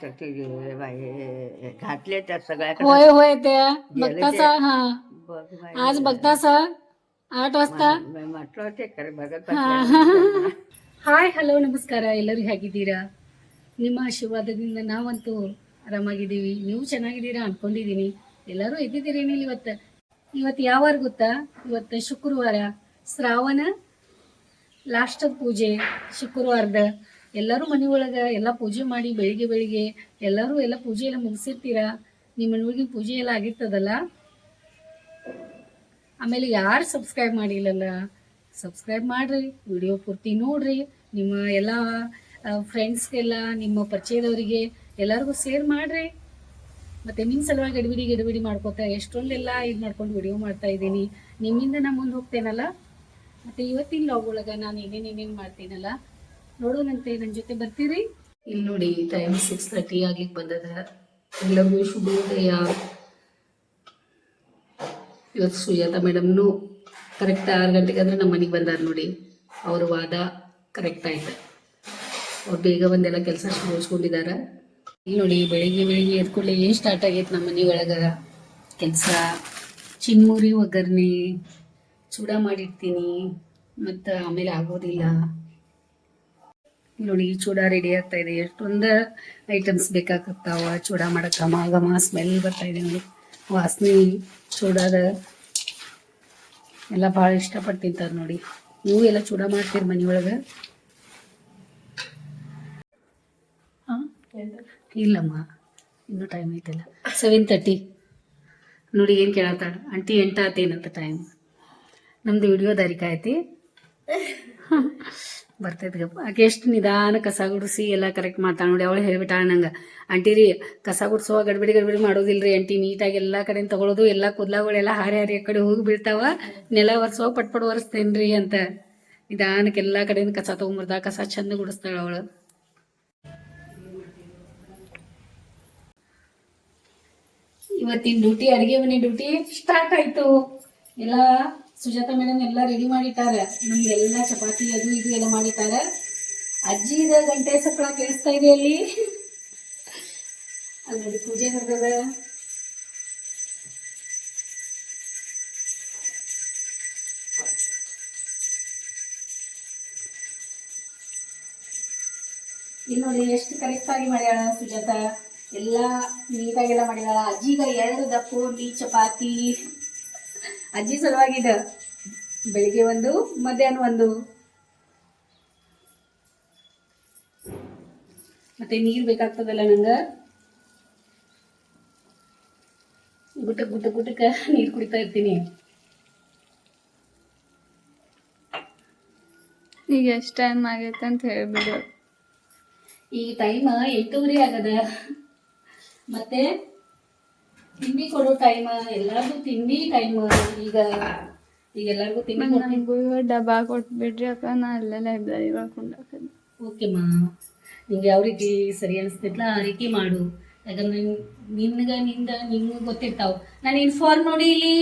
तर ते बाई घातले त्या सगळ्या होय होय त्या गेले बघतासा ते. हा बघ बाई. आज बघतासा आठ वाजता ಮ- म्हटलं होते खरं बघत ಹಾ. बसले. ಹಾಯ್ ಹಲೋ ನಮಸ್ಕಾರ ಎಲ್ಲರೂ ಹೇಗಿದ್ದೀರಾ ನಿಮ್ಮ ಆಶೀರ್ವಾದದಿಂದ ನಾವಂತೂ ಆರಾಮಾಗಿದ್ದೀವಿ ನೀವು ಚೆನ್ನಾಗಿದ್ದೀರಾ ಅನ್ಕೊಂಡಿದ್ದೀನಿ ಎಲ್ಲರೂ ಎದ್ದಿದ್ದೀರೇನಿಲ್ಲ ಇವತ್ತು ಇವತ್ತು ಯಾವ ವಾರ ಗೊತ್ತಾ ಇವತ್ತು ಶುಕ್ರವಾರ ಶ್ರಾವಣ ಲಾಸ್ಟ್ ಪೂಜೆ ಶುಕ್ರವಾರದ ಎಲ್ಲರೂ ಮನೆ ಒಳಗೆ ಎಲ್ಲ ಪೂಜೆ ಮಾಡಿ ಬೆಳಿಗ್ಗೆ ಬೆಳಿಗ್ಗೆ ಎಲ್ಲರೂ ಎಲ್ಲ ಪೂಜೆ ಎಲ್ಲ ಮುಗಿಸಿರ್ತೀರ? ನಿಮ್ಮ ಹುಡುಗಿನ ಪೂಜೆ ಎಲ್ಲ ಆಗಿರ್ತದಲ್ಲ? ಆಮೇಲೆ ಯಾರು ಸಬ್ಸ್ಕ್ರೈಬ್ ಮಾಡಿಲ್ಲಲ್ಲ? ಸಬ್ಸ್ಕ್ರೈಬ್ ಮಾಡ್ರಿ ವಿಡಿಯೋ ಪೂರ್ತಿ ನೋಡಿರಿ. ನಿಮ್ಮ ಎಲ್ಲ ಫ್ರೆಂಡ್ಸ್ಗೆಲ್ಲ ನಿಮ್ಮ ಪರಿಚಯದವರಿಗೆ ಎಲ್ಲರಿಗೂ ಶೇರ್ ಮಾಡ್ರಿ. ಮತ್ತೆ ನಿಮ್ಮ ಸಲುವಾಗಿ ಗಡಿಬಿಡಿ ಗಡಿಬಿಡಿ ಮಾಡ್ಕೋತಾ ಎಷ್ಟೊಂದೆಲ್ಲ ಇದು ಮಾಡ್ಕೊಂಡು ವಿಡಿಯೋ ಮಾಡ್ತಾ ಇದ್ದೀನಿ. ನಿಮ್ಮಿಂದ ನಾ ಮುಂದೆ ಹೋಗ್ತೇನಲ್ಲ? ಮತ್ತೆ ಇವತ್ತಿನ ಲಾಗ್ ಒಳಗೆ ನಾನು ಏನೇನು ಏನೇನು ಮಾಡ್ತೀನಲ್ಲ? ನೋಡೋಣಂತೆ ನನ್ನ ಜೊತೆ ಬರ್ತೀರಿ? ಇಲ್ಲಿ ನೋಡಿ ಟೈಮ್ ಸಿಕ್ಸ್ ತರ್ಟಿ ಆಗ್ಲಿಕ್ಕೆ ಬಂದದ. ಎಲ್ಲರಿಗೂ ಶುಭೋದಯ. ಇವತ್ತು ಸುಜಾತ ಮೇಡಮ್ನು ಕರೆಕ್ಟ್ ಆರು ಗಂಟೆಗೆ ಅಂದ್ರೆ ನಮ್ಮ ಮನೆಗೆ ಬಂದಾರ ನೋಡಿ. ಅವ್ರ ವಾದ ಕರೆಕ್ಟ್ ಆಯ್ತು. ಅವ್ರು ಬೇಗ ಬಂದೆಲ್ಲ ಕೆಲಸ ಮುಗಿಸ್ಕೊಂಡಿದ್ದಾರೆ ಇಲ್ಲಿ ನೋಡಿ, ಬೆಳಿಗ್ಗೆ ಬೆಳಿಗ್ಗೆ ಎದ್ಕೊಳ್ಳಿ ಏನು ಸ್ಟಾರ್ಟ್ ಆಗೈತೆ ನಮ್ಮ ಮನೆ ಒಳಗೆ? ಕೆಲಸ, ಚಿನ್ಮೂರಿ ಒಗ್ಗರಣೆ, ಚೂಡ ಮಾಡಿರ್ತೀನಿ, ಮತ್ತು ಆಮೇಲೆ ಆಗೋದಿಲ್ಲ. ನೋಡಿ ಚೂಡ ರೆಡಿ ಆಗ್ತಾ ಇದೆ. ಎಷ್ಟೊಂದು ಐಟಮ್ಸ್ ಬೇಕಾಗತ್ತಾವ? ಚೂಡ ಮಾಡಕ್ಕೆ ಘಮ ಸ್ಮೆಲ್ ಬರ್ತಾ ಇದೆ ನೋಡಿ. ವಾಸನೆ ಚೂಡಾದ ಎಲ್ಲ ಭಾಳ ಇಷ್ಟಪಟ್ಟು ತಿಂತಾರೆ ನೋಡಿ. ನೀವು ಎಲ್ಲ ಚೂಡಾ ಮಾಡ್ತೀರಿ ಮನೆಯೊಳಗೆ ಇಲ್ಲಮ್ಮ, ಇನ್ನೂ ಟೈಮ್ ಐತಲ್ಲ. ಸೆವೆನ್ ತರ್ಟಿ ನೋಡಿ, ಏನು ಕೇಳತ್ತಾಳ? ಆಂಟಿ ಎಂಟಾತೇನಂತ ಟೈಮ್ ನಮ್ದು ವಿಡಿಯೋ ದಾರಿಕ ಐತಿ ಬರ್ತೈತೆ ಗಪ್ಪ. ಆಕೆ ಎಷ್ಟು ನಿಧಾನ ಕಸ ಗುಡಿಸಿ ಎಲ್ಲ ಕರೆಕ್ಟ್ ಮಾಡ್ತಾಳೆ ನೋಡಿ, ಅವಳು ಹೇಳ್ಬಿಟ್ಟಾಳ ನಂಗೆ. ಆಂಟಿ ರೀ, ಕಸ ಗುಡಿಸುವ ಗಡ್ಬಿಡಿ ಗಡ್ಬಿಡಿ ಮಾಡೋದಿಲ್ಲ ರೀ ಆಂಟಿ, ನೀಟಾಗಿ ಎಲ್ಲ ಕಡೆ ತಗೊಳ್ಳೋದು ಎಲ್ಲ ಕೂದ್ಲಾಗಳೆಲ್ಲ ಹಾರಿ ಹಾರಿ ಕಡೆ ಹೋಗಿ ಬೀಳ್ತಾವ. ನೆಲ ಒರೆಸುವ ಪಟ್ ಪಟ್ ಒರೆಸ್ತೇನೆ ರೀ ಅಂತ. ನಿಧಾನಕ್ಕೆ ಎಲ್ಲ ಕಡೆಯಿಂದ ಕಸ ತೊಗೊಂಬರ್ದ, ಕಸ ಚಂದ ಗುಡಿಸ್ತಾಳೆ ಅವಳು. ಇವತ್ತಿನ ಡ್ಯೂಟಿ, ಅಡುಗೆ ಮನೆ ಡ್ಯೂಟಿ ಸ್ಟಾರ್ಟ್ ಆಯ್ತು. ಎಲ್ಲ ಸುಜಾತ ಮೇಡಮ್ ಎಲ್ಲ ರೆಡಿ ಮಾಡಿಟ್ಟಾರೆ. ನಮ್ಗೆ ಎಲ್ಲ ಚಪಾತಿ ಅದು ಇದು ಎಲ್ಲ ಮಾಡಿಟ್ಟಾರ. ಅಜ್ಜಿದ ಗಂಟೆ ಸಕ್ಕಳ ಕೇಳಿಸ್ತಾ ಇದೆ ಅಲ್ಲಿ. ಅಲ್ಲಿ ಪೂಜೆ ನಡೆದ ಇಲ್ಲಿ ನೋಡಿ ಎಷ್ಟು ಕರೆಕ್ಟ್ ಆಗಿ ಮಾಡ್ಯಾಳ ಸುಜಾತ. ಎಲ್ಲ ನೀಟಾಗೆಲ್ಲ ಮಾಡ್ಯಾಳ. ಅಜ್ಜಿಗ ಎರಡು ದಪ್ಪು ಚಪಾತಿ. ಅಜ್ಜಿ ಸಲುವಾಗಿದ ಬೆಳಿಗ್ಗೆ ಒಂದು ಮಧ್ಯಾಹ್ನ ಒಂದು. ಮತ್ತೆ ನೀರು ಬೇಕಾಗ್ತದಲ್ಲ ನಂಗ? ಗುಟಕ್ ಗುಟಕ್ ಗುಟಕ ನೀರು ಕುಡಿತಾ ಇರ್ತೀನಿ. ಈಗ ಎಷ್ಟು ಟೈಮ್ ಆಗೈತೆ ಅಂತ ಹೇಳ್ಬಿಡು. ಈಗ ಟೈಮ್ ಎಂಟೂವರೆ ಆಗದ. ಮತ್ತೆ? ತಿಂಡಿ ಕೊಡೋ ಟೈಮ್ ಎಲ್ಲರಿಗೂ ತಿಂಡಿ ಟೈಮ್ ಈಗ ಈಗ ಎಲ್ಲರಿಗೂ ತಿಂಡಿ ನನಗೂ ಡಬ್ಬಾ ಕೊಟ್ಬಿಡ್ರಿ ಅಕ್ಕ ನಾ ಅಲ್ಲೇ ಲೈಬ್ರರಿ ಒಳಗೆ ಮಾ. ಓಕೆಮ್ಮ ನಿಂಗೆ ಯಾವ ರೀತಿ ಸರಿ ಅನಿಸ್ತೈತ್ಲ? ಆ ರೀತಿ ಮಾಡು. ಯಾಕಂದ್ರೆ ನಿನ್ಗ ನಿಂದ ನಿಂಗೆ ಗೊತ್ತಿರ್ತಾವ. ನಾನು ಇನ್ಫಾರ್ಮ್ ನೋಡಿ ಇಲ್ಲಿ.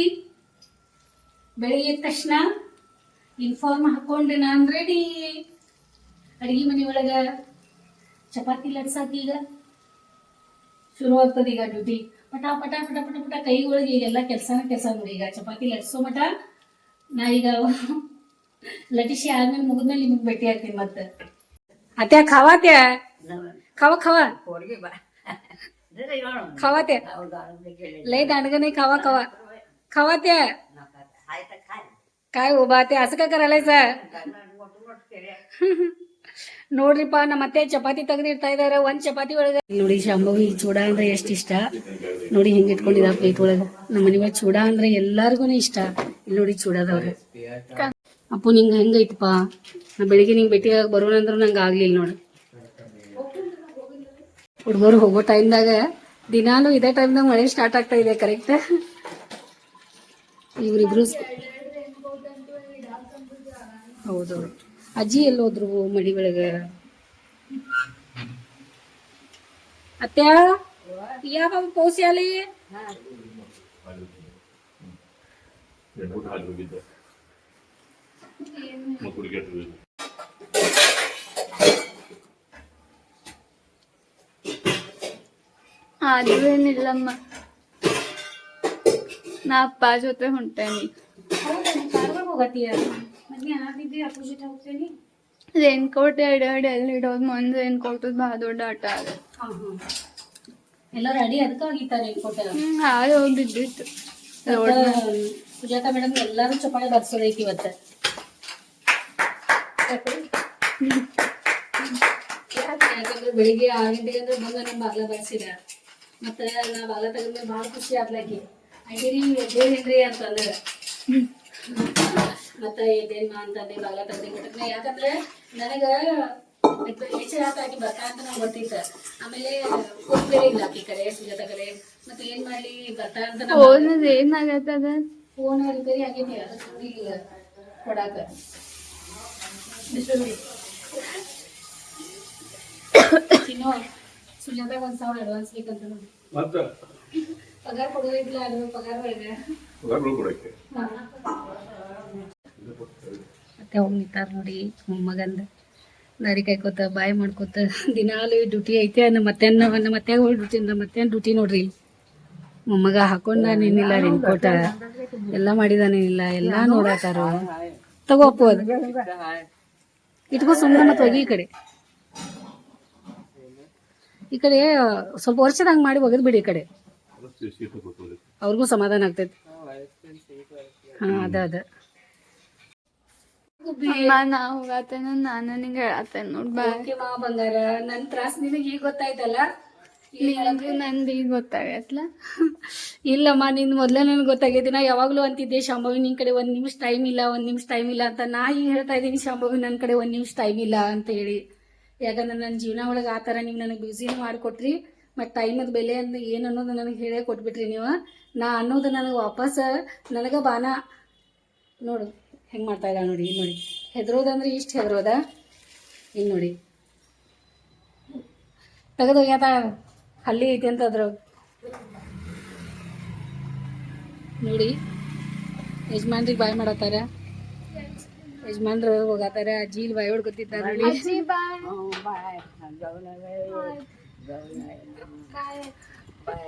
ಬೆಳಿಗ್ಗೆ ತಕ್ಷಣ ಇನ್ಫಾರ್ಮ್ ಹಾಕೊಂಡೆ ನಾನು ರೆಡಿ ಅಡಿಗೆ ಮನೆ ಒಳಗ ಚಪಾತಿ ಲಡ್ಸಾಕ ಈಗ. ಶುರು ಆಗ್ತದೆ ಈಗ ಡ್ಯೂಟಿ ಪಟ ಪಟ ಪಟ ಪಟ ಪಟ ಕೈ ಒಳಗೆ ಈಗೆಲ್ಲ ಕೆಲಸನ ಕೆಲಸ ನೋಡಿ. ಈಗ ಚಪಾತಿ ಲಟ್ಸೋ ಮಟ ನಾ ಈಗ ಲಟಿಸಿ ಆದ್ಮೇಲೆ ಮುಗಿದ್ಮೇಲೆ ನಿಮ್ಗೆ ಭೇಟಿ ಆಗ್ತೀನಿ ಮತ್ತೆ. ಅತ್ಯ ಖವಾತ್ಯ ಖವ ಖವ? ಖವಾತ್ಯ ಲೈ ದಾಂಡಗನೆ ಖವ ಖವ. ಖವಾತ್ಯ काय उभा ते असं का करायलायचं ನೋಡ್ರಿಪ್ಪ, ನಮ್ಮ ಅತ್ತೆ ಚಪಾತಿ ತೆಗೆದಿಡ್ತಾ ಇದಾರೆ, ಒಂದ್ ಚಪಾತಿ ಒಳಗೆ. ನೋಡಿ ಶಾಂಭವಿ ಚೂಡ ಅಂದ್ರೆ ಎಷ್ಟು ಇಷ್ಟ? ನೋಡಿ ಹಿಂಗೆ ಇಟ್ಕೊಂಡಿದ ಪ್ಲೇಟ್ ಒಳಗ. ನಮ್ಮ ಮನೆ ಒಳಗೆ ಚೂಡ ಅಂದ್ರೆ ಎಲ್ಲಾರ್ಗು ಇಷ್ಟ. ಇಲ್ಲಿ ನೋಡಿ ಚೂಡದವ್ರು. ಅಪ್ಪು, ನಿಂಗೆ ಹೆಂಗೈತಪ್ಪ? ನಾ ಬೆಳಿಗ್ಗೆ ನಿಂಗೆ ಭೇಟಿಯಾಗಿ ಬರೋಣ ಅಂದ್ರೆ ನಂಗೆ ಆಗ್ಲಿಲ್ಲ ನೋಡಿ. ಹುಡುಗರು ಹೋಗೋ ಟೈಮ್ದಾಗ ದಿನಾನು ಇದೇ ಟೈಮ್ದಾಗ ಮಳೆ ಸ್ಟಾರ್ಟ್ ಆಗ್ತಾ ಇದೆ ಕರೆಕ್ಟ್ ಇವ್ರಿಬ್ರು ಹೌದು. ಅಜ್ಜಿ ಎಲ್ಲೋದ್ರು ಮನಿ ಒಳಗ? ಅತ್ಯಾ ಯಾವ ಪೌಸ್ಯಾಲಿ ಅದು ಏನಿಲ್ಲಮ್ಮ ನಾ ಅಪ್ಪ ಜೊತೆ ಹೊಂಟೇನಿ. ಹೋಗತ್ತೀಯ? ಮತ್ತೆ ನೀ ಆದಿದ್ದೆ ಅಪೋಸಿಟ್ ಹೋಗ್ತೇನಿ ರೇನ್ ಕೋಟ್ ಎರಡು ಎರಡು ಎಲ್ಲಿ ಇಡೋದು ಮುಂದೆ ರೇನ್ ಕೋಟ್ ಭಾಳ ದೊಡ್ಡ ಆಟ ಅದು ಹಾಂ ಹಾಂ ಎಲ್ಲ ರೆಡಿ ಅದಕ್ಕೆ ಆಗಿತ್ತಾರೆ ಕೊಟ್ಟ ಹ್ಮ್ ಹಾಳು ಹೋಗಿ ಬಿದ್ದಿತ್ತು ರೋಡ್ ಸುಜಾತ ಮೇಡಮ್ ಎಲ್ಲಾರು ಚಪಾಳಿ ಬರ್ಸೋದೈತಿ ಇವತ್ತ ಯಾಕಂದ್ರೆ ಬೆಳಿಗ್ಗೆ ಆರು ಗಂಟೆಗೆ ಅಂದ್ರೆ ಬಂದು ನಮ್ಮ ಬಾಗ್ಲ ಬರ್ಸಿದ ಮತ್ತ ನಾ ಬಾಗ್ಲ ತೆಗೆದ್ರೆ ಭಾಳ ಖುಷಿ ಆದ್ಲಾಕಿ ಅಂಗಡಿ ಎದ್ದೇಳ್ರಿ ಅಂತಂದ್ರೆ ಮತ್ತ ಎದ್ದೇನ್ ಅಂತಂದೆ ಬಾಗ್ಲ ತೆಗ್ದು ಯಾಕಂದ್ರೆ ನನಗ ಆಕಿ ಬರ್ತಾ ಅಂತ ನಂಗೆ ಗೊತ್ತಿತ್ತ. ಆಮೇಲೆ ಫೋನ್ ಇಲ್ಲ ಆಕಿ ಕಡೆ ಸುಜಾತ ಕಡೆ. ಮತ್ತೆ ಏನ್ ಮಾಡ್ಲಿ ಬರ್ತಾ ಅಂತ ನಾ ಫೋನ್ ಏನಾಗೈತೆ ಅದ? ಫೋನ್ ರಿಪೇರಿ ಆಗೈತಿ ಅದು ಈಗ ಕೊಡಾಕ. ಸುಜಾತ ಒಂದ್ ಸಾವಿರ ಅಡ್ವಾನ್ಸ್ ಬೇಕಂತ ಪಗಾರ ಕೊಡೋದಿಲ್ಲ ಅದು ಪಗಾರ ಹೊರಗಳು ಕೊಡಕ್ಕೆ. ಮತ್ತೆ ಹೋಗಿ ನಿಂತಾರ ನೋಡಿ ಮೊಮ್ಮಗಂದ. ದಾರಿ ಕಾಯ್ಕೋತ ಬಾಯ್ ಮಾಡ್ಕೋತ ದಿನಾಲು ಡ್ಯೂಟಿ ಐತೆ ಅನ್ನ ಮತ್ತೆ ಮತ್ತೆ ಹೋಗಿ ಡ್ಯೂಟಿ ನಮ್ಮ ಅತ್ತೆ ಡ್ಯೂಟಿ ನೋಡ್ರಿ? ಮೊಮ್ಮಗ ಹಾಕೊಂಡ ನಿನ್ನಿಲ್ಲ ಕೋಟ ಎಲ್ಲ ಮಾಡಿದಾನೇನಿಲ್ಲ ಎಲ್ಲ ನೋಡತ್ತಾರ ತಗೋಪು ಅದು. ಇಟ್ಕೋ ಸುಮ್ಮನೆ ಮತ್ತೆ ಹೋಗಿ ಈ ಕಡೆ. ಈ ಕಡೆ ಸ್ವಲ್ಪ ವರ್ಷದಂಗೆ ಮಾಡಿ ಹೋಗದ್ ಬಿಡಿ ಈ ಕಡೆ. ಅವ್ರಿಗೂ ಸಮಾಧಾನ ಆಗ್ತೈತಿ. ಹಾ ಅದ ಅದ. ಅಮ್ಮ ನಾ ಹೋಗತ್ತೇನ ನಾನು ನಿಂಗೆ ಹೇಳತ್ತೇನೆ ನೋಡ್ ಬಾ ಓಕೆ ಮಾ ಬಂಗಾರ ನನ್ ತ್ರಾಸ್ ನಿನಗೆ ಈಗ ಗೊತ್ತಾಯ್ತಲ್ಲ? ನಿನಗೂ ನಂದು ಈಗ ಗೊತ್ತಾಗೈತ್ಲ? ಇಲ್ಲಮ್ಮ ನಿನ್ ಮೊದ್ಲೇ ನನಗೆ ಗೊತ್ತಾಗೈತಿ ನಾ ಯಾವಾಗ್ಲೂ ಅಂತಿದ್ದೆ ಶಾಂಭವಿ ನಿನ್ ಕಡೆ ಒಂದ್ ನಿಮಿಷ ಟೈಮ್ ಇಲ್ಲ ಒಂದ್ ನಿಮಿಷ ಟೈಮ್ ಇಲ್ಲ ಅಂತ. ನಾ ಈಗ ಹೇಳ್ತಾ ಇದ್ದೀನಿ ಶಾಂಭವಿ ನನ್ನ ಕಡೆ ಒಂದ್ ನಿಮಿಷ ಟೈಮ್ ಇಲ್ಲ ಅಂತ ಹೇಳಿ. ಯಾಕಂದ್ರೆ ನನ್ನ ಜೀವನ ಒಳಗೆ ಆತರ ಥರ ನೀವು ನನಗೆ ಬ್ಯುಸಿನೂ ಮಾಡಿಕೊಟ್ರಿ ಮತ್ತು ಟೈಮದ ಬೆಲೆ ಅಂತ ಏನು ಅನ್ನೋದು ನನಗೆ ಹೇಳೇ ಕೊಟ್ಬಿಟ್ರಿ ನೀವು. ನಾ ಅನ್ನೋದು ನನಗೆ ವಾಪಸ್ ನನಗೆ ಬಾನ. ನೋಡು. ಹೆಂಗೆ ಮಾಡ್ತಾ ಇದ್ದಾಳೆ ನೋಡಿ ಇಲ್ಲಿ ನೋಡಿ. ಹೆದರೋದಂದ್ರೆ ಇಷ್ಟು ಹೆದರೋದ? ಇಲ್ಲಿ ನೋಡಿ. ತೆಗೆದು ಯಾತ ಅಲ್ಲಿ ಐತೆ ಅಂತ ಅದ್ರ ನೋಡಿ. ಯಜಮಾನ್ರಿಗೆ ಬಾಯ್ ಮಾಡತ್ತಾರ. ಯಜಮಾನ್ರು ಹೋಗತ್ತಾರ. ಅಜ್ಜಿ ಇಲ್ಲಿ ಬಾಯ್. ಹೊಡ್ಕೊತಿದ್ದಾರೆ ನೋಡಿ ಬಾಯ್. ಬಾಯ್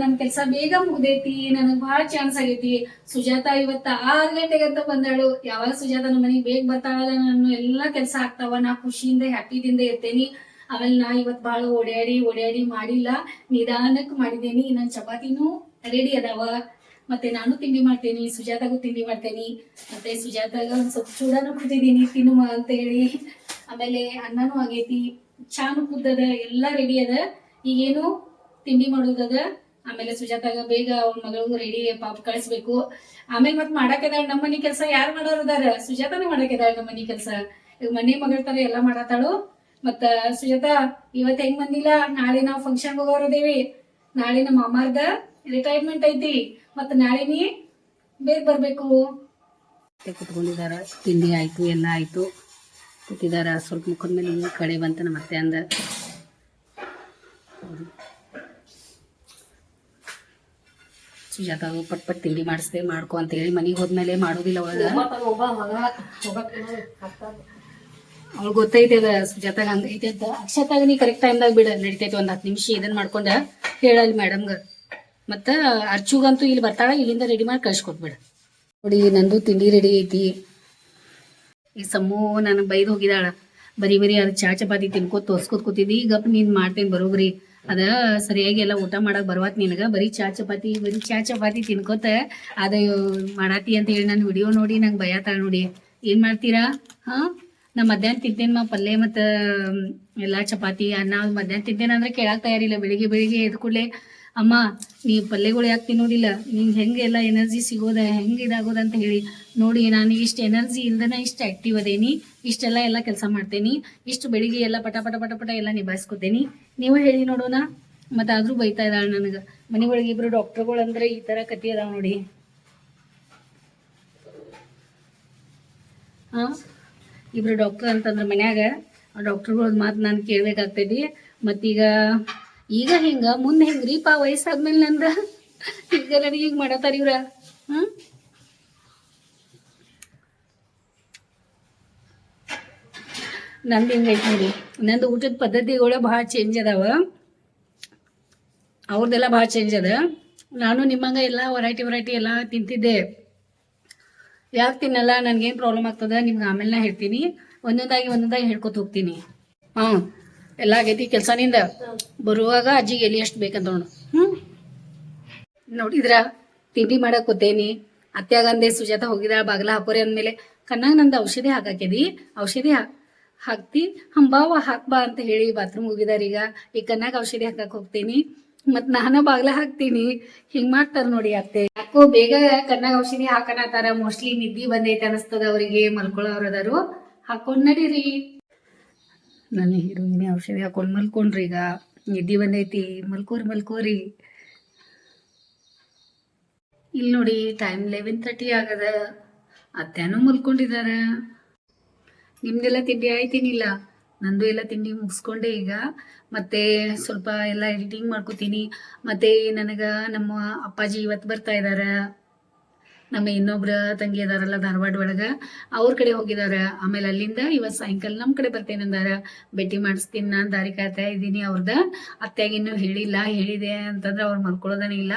ನನ್ ಕೆಲ್ಸ ಬೇಗ ಮುಗ್ದೈತಿ, ನನಗ್ ಬಹಳ ಚಾನ್ಸ್ ಆಗೈತಿ. ಸುಜಾತ ಇವತ್ತ ಆರ್ ಗಂಟೆಗಂತ ಬಂದಾಳು. ಯಾವಾಗ ಸುಜಾತ ನಮ್ಮ ಮನೆಗ್ ಬೇಗ ಬರ್ತಾಳಲ್ಲ ನಾನು ಎಲ್ಲಾ ಕೆಲ್ಸ ಆಗ್ತಾವ. ನಾ ಖುಷಿಯಿಂದ, ಹ್ಯಾಪಿದಿಂದ ಇರ್ತೇನಿ. ಆಮೇಲೆ ನಾ ಇವತ್ ಬಹಳ ಓಡಾಡಿ ಓಡಾಡಿ ಮಾಡಿಲ್ಲ. ನಿಧಾನಕ್ ಮಾಡಿದೇನಿ ನನ್ ಚಪಾತಿನೂ ರೆಡಿ ಅದಾವ. ಮತ್ತೆ ನಾನು ತಿಂಡಿ ಮಾಡ್ತೇನಿ, ಸುಜಾತಾಗೂ ತಿಂಡಿ ಮಾಡ್ತೇನಿ. ಮತ್ತೆ ಸುಜಾತಾಗ ಒಂದ್ ಸ್ವಲ್ಪ ಚೂಡಾನು ಕುಟ್ಟಿದೀನಿ ತಿನ್ನುವ ಅಂತ ಹೇಳಿ. ಆಮೇಲೆ ಅನ್ನನೂ ಆಗೈತಿ. ಚಾನು ಕುದ್ದದ ಎಲ್ಲಾ ರೆಡಿ ಅದ. ಈಗೇನು ತಿಂಡಿ ಮಾಡೋದದ. ಆಮೇಲೆ ಸುಜಾತಾಗ ಬೇಗ ಅವ್ನ ಮಗಳಿಗೂ ರೆಡಿ ಪಾಪ ಕಳಿಸ್ಬೇಕು. ಆಮೇಲೆ ಮತ್ ಮಾಡಾಕಿದಾಳ ನಮ್ಮ ಮನಿ ಕೆಲಸ ಯಾರು ಮಾಡೋರು ಅದಾರ ಸುಜಾತಾನೇ ಮಾಡಾಕಿದಾಳ ನಮ್ಮ ಮನಿ ಕೆಲಸ. ಈಗ ಮನೆ ಮಗಳ ತರ ಎಲ್ಲಾ ಮಾಡತ್ತಾಳು ಮತ್ತ ಸುಜಾತ, ಇವತ್ ಹೆಂಗ್ ಬಂದಿಲ್ಲ? ನಾಳೆ ನಾವು ಫಂಕ್ಷನ್ ಹೋಗೋರದೇವಿ ನಾಳೆ ನಮ್ಮ ಅಮ್ಮಾರ್ದ ರಿಟೈರ್ಮೆಂಟ್ ಐತಿ. ಮತ್ತ ನಾಳೆ ನೀ ಬೇಗ ಬರ್ಬೇಕು. ಕುತ್ಕೊಂಡಿದಾರ. ತಿಂಡಿ ಆಯ್ತು, ಎಲ್ಲ ಆಯ್ತು. ಕೂತಿದಾರ. ಸ್ವಲ್ಪ ಮುಖದ ಮೇಲೆ ಕಡೆ ಬಂತ ನಮ್ಮ ಅತ್ತೆ ಅಂದ. ಸುಜಾತ ಪಟ್ ಪಟ್ ತಿಂಡಿ ಮಾಡಿಸ್ದೆ ಮಾಡ್ಕೊ ಅಂತ ಹೇಳಿ ಮನೆಗೆ ಹೋದ್ಮೇಲೆ ಮಾಡೋದಿಲ್ಲ ಒಳಗ. ಅವ್ಳು ಗೊತ್ತೈತೆ ಅದ ಸುಜಾತಾಗ ಹಂಗೈತೆ ಅಂತ. ಅಕ್ಷತಾಗ ನೀ ಕರೆಕ್ಟ್ ಟೈಮ್ದಾಗ ಬಿಡ ನಡಿತೈತಿ ಒಂದ್ ಹತ್ತು ನಿಮಿಷ ಇದನ್ನ ಮಾಡ್ಕೊಂಡ ಹೇಳಲ್ಲಿ ಮೇಡಮ್ಗ ಮತ್ತ ಅರ್ಚುಗಂತೂ ಇಲ್ಲಿ ಬರ್ತಾಳ ಇಲ್ಲಿಂದ ರೆಡಿ ಮಾಡಿ ಕಳ್ಸಿಕೊಟ್ಬಿಡ ನೋಡಿ ನಂದು ತಿಂಡಿ ರೆಡಿ ಐತಿ. ಈ ಸಮ್ಮು ನನಗೆ ಬೈದ್ ಹೋಗಿದಾಳ. ಬರೀ ಬರೀ ಅದ್ ಚಾ ಚಪಾತಿ ತಿನ್ಕೋತ ತೋರ್ಸ್ಕೊತ್ ಕೂತಿದ್ದಿ. ಗಪ್ ನೀನ್ ಮಾಡ್ತೇನೆ ಬರೋಬ್ರಿ ಅದ ಸರಿಯಾಗಿ ಎಲ್ಲ ಊಟ ಮಾಡಕ್ ಬರ್ವಾತ್ ನಿನಗ? ಬರೀ ಚಾ ಚಪಾತಿ, ಬರೀ ಚಾ ಚಪಾತಿ ತಿನ್ಕೋತ ಅದ ಮಾಡಾತಿ ಅಂತ ಹೇಳಿ ನನ್ನ ವಿಡಿಯೋ ನೋಡಿ, ನಂಗೆ ಭಯತಾಳ ನೋಡಿ. ಏನ್ ಮಾಡ್ತೀರಾ? ಹಾ? ನಾ ಮಧ್ಯಾಹ್ನ ತಿಂತೇನೆ ಮಾ ಪಲ್ಯ ಮತ್ತು, ಎಲ್ಲ ಚಪಾತಿ, ಅನ್ನ ಮಧ್ಯಾಹ್ನ ತಿಂತೇನೆ ಅಂದ್ರೆ ಕೇಳಾಕ್ ತಯಾರಿಲ್ಲ. ಬೆಳಿಗ್ಗೆ ಬೆಳಿಗ್ಗೆ ಎದ್ ಕೂಡಲೇ ಅಮ್ಮ, ನೀವು ಪಲ್ಯಗಳು ಯಾಕೆ ತಿನ್ನೋದಿಲ್ಲ? ನಿಂಗೆ ಹೆಂಗೆ ಎಲ್ಲ ಎನರ್ಜಿ ಸಿಗೋದ, ಹೆಂಗೆ ಇದಾಗೋದ ಅಂತ ಹೇಳಿ. ನೋಡಿ, ನಾನು ಇಷ್ಟು ಎನರ್ಜಿ ಇಲ್ದೇ ಇಷ್ಟು ಆ್ಯಕ್ಟಿವ್ ಅದೇನಿ. ಇಷ್ಟೆಲ್ಲ ಎಲ್ಲ ಕೆಲಸ ಮಾಡ್ತೇನೆ. ಇಷ್ಟು ಬೆಳಿಗ್ಗೆ ಎಲ್ಲ ಪಟ ಪಟ ಪಟ ಪಟ ಎಲ್ಲ ನಿಭಾಯಿಸ್ಕೊತೇನಿ. ನೀವು ಹೇಳಿ ನೋಡೋಣ. ಮತ್ತು ಆದರೂ ಬೈತಾ ಇದ್ದಾಳೆ ನನಗೆ. ಮನೆ ಒಳಗೆ ಇಬ್ಬರು ಡಾಕ್ಟ್ರುಗಳು ಅಂದರೆ ಈ ಥರ ಕತಿ ಅದಾವೆ ನೋಡಿ. ಹಾಂ ಇಬ್ಬರು ಡಾಕ್ಟರ್ ಅಂತಂದ್ರೆ ಮನ್ಯಾಗ ಆ ಡಾಕ್ಟರ್ಗಳದ್ದು ಮಾತು ನಾನು ಕೇಳಬೇಕಾಗ್ತೈತಿ. ಮತ್ತೀಗ ಈಗ ಹೆಂಗ? ಮುಂದೆ ಹೆಂಗ್ರಿ ರೀಪ ವಯಸ್ಸಾದ್ಮೇಲೆ ನಂದ? ಈಗ ನನಗೆ ಹಿಂಗೆ ಮಾಡತ್ತಾರ ಇವ್ರ? ಹಾಂ ನಂದು ಹಿಂಗೈತೆ ನೋಡಿ ನಂದು ಊಟದ ಪದ್ಧತಿಗಳು ಭಾಳ ಚೇಂಜ್ ಅದಾವ. ಅವ್ರದ್ದೆಲ್ಲ ಭಾಳ ಚೇಂಜ್ ಅದ. ನಾನು ನಿಮ್ಮಂಗ ಎಲ್ಲ ವೆರೈಟಿ ವೆರೈಟಿ ಎಲ್ಲ ತಿಂತಿದ್ದೆ. ಯಾಕೆ ತಿನ್ನಲ್ಲ? ನನಗೇನು ಪ್ರಾಬ್ಲಮ್ ಆಗ್ತದೆ? ನಿಮ್ಗೆ ಆಮೇಲೆ ಹೇಳ್ತೀನಿ. ಒಂದೊಂದಾಗಿ ಒಂದೊಂದಾಗಿ ಹೇಳ್ಕೊತ ಹೋಗ್ತೀನಿ. ಹಾಂ ಎಲ್ಲ ಆಗೈತಿ ಕೆಲಸನಿಂದ ಬರುವಾಗ ಅಜ್ಜಿಗೆ ಎಲ್ಲಿ ಎಷ್ಟು ಬೇಕಂತ ನೋಡು. ಹ್ಞೂ ನೋಡಿದ್ರ ತಿಂಡಿ ಮಾಡಕ್ ಕೂತೇನಿ ಅತ್ಯಾಗಂದೆ ಸುಜಾತ ಹೋಗಿದ ಬಾಗ್ಲ ಹಾಕೋರಿ ಅಂದ್ಮೇಲೆ ಕಣ್ಣಾಗ ನಂದು ಔಷಧಿ ಹಾಕಾಕ್ಯದಿ ಔಷಧಿ ಹಾಕ್ ಹಾಕ್ತಿ. ಹಂಬಾವ ಹಾಕ್ಬಾ ಅಂತ ಹೇಳಿ ಬಾತ್ರೂಮ್ ಹೋಗಿದಾರ ಈಗ. ಈ ಕಣ್ಣಾಗ ಔಷಧಿ ಹಾಕಕ್ ಹೋಗ್ತೀನಿ. ಮತ್ ನಾನು ಬಾಗ್ಲ ಹಾಕ್ತೀನಿ. ಹಿಂಗ್ ಮಾಡ್ತಾರ ನೋಡಿ ಅತ್ತೆ. ಯಾಕೋ ಬೇಗ ಕಣ್ಣಾಗ ಔಷಧಿ ಹಾಕನತಾರ ಮೋಸ್ಟ್ಲಿ ನಿದ್ದಿ ಬಂದೈತೆ ಅನಸ್ತದ ಅವರಿಗೆ ಮಲ್ಕೊಳ್ಳೋರದಾರು ಹಾಕೊಂಡ್ ನಡೀರಿ. ನನ್ನ ಹೀರೋಯಿನಿ ಔಷಧಿ ಹಾಕೊಂಡು ಮಲ್ಕೊಂಡ್ರಿ ಈಗ? ನಿದ್ದಿ ಬಂದೈತಿ ಮಲ್ಕೋರಿ ಮಲ್ಕೋರಿ. ಇಲ್ಲಿ ನೋಡಿ ಟೈಮ್ ಲೆವೆನ್ ತರ್ಟಿ ಆಗದ. ಅತ್ತೆನೂ ಮಲ್ಕೊಂಡಿದಾರ. ನಿಮ್ದೆಲ್ಲ ತಿಂಡಿ ಆಯ್ತೀನಿಲ್ಲ? ನಂದು ಎಲ್ಲ ತಿಂಡಿ ಮುಗಿಸ್ಕೊಂಡೆ ಈಗ. ಮತ್ತೆ ಸ್ವಲ್ಪ ಎಲ್ಲ ಎಡಿಟಿಂಗ್ ಮಾಡ್ಕೋತೀನಿ. ಮತ್ತೆ ನನಗೆ ನಮ್ಮ ಅಪ್ಪಾಜಿ ಇವತ್ತು ಬರ್ತಾ ಇದಾರ. ನಮ್ಮ ಇನ್ನೊಬ್ರ ತಂಗಿ ಅದಾರಲ್ಲ ಧಾರವಾಡ ಒಳಗ, ಅವ್ರ ಕಡೆ ಹೋಗಿದಾರ. ಆಮೇಲೆ ಅಲ್ಲಿಂದ ಇವತ್ತು ಸಾಯಂಕಾಲ ನಮ್ಮ ಕಡೆ ಬರ್ತೇನೆ ಅಂದಾರ. ಭೇಟಿ ಮಾಡಿಸ್ತೀನಿ ನಾನು ದಾರಿ ಕಾಯ್ತಾ ಇದ್ದೀನಿ ಅವ್ರದ. ಅತ್ತೆಗೆ ಇನ್ನೂ ಹೇಳಿಲ್ಲ, ಹೇಳಿದೆ ಅಂತಂದ್ರೆ ಅವ್ರು ಮಲ್ಕೊಳ್ಳೋದನೇ ಇಲ್ಲ.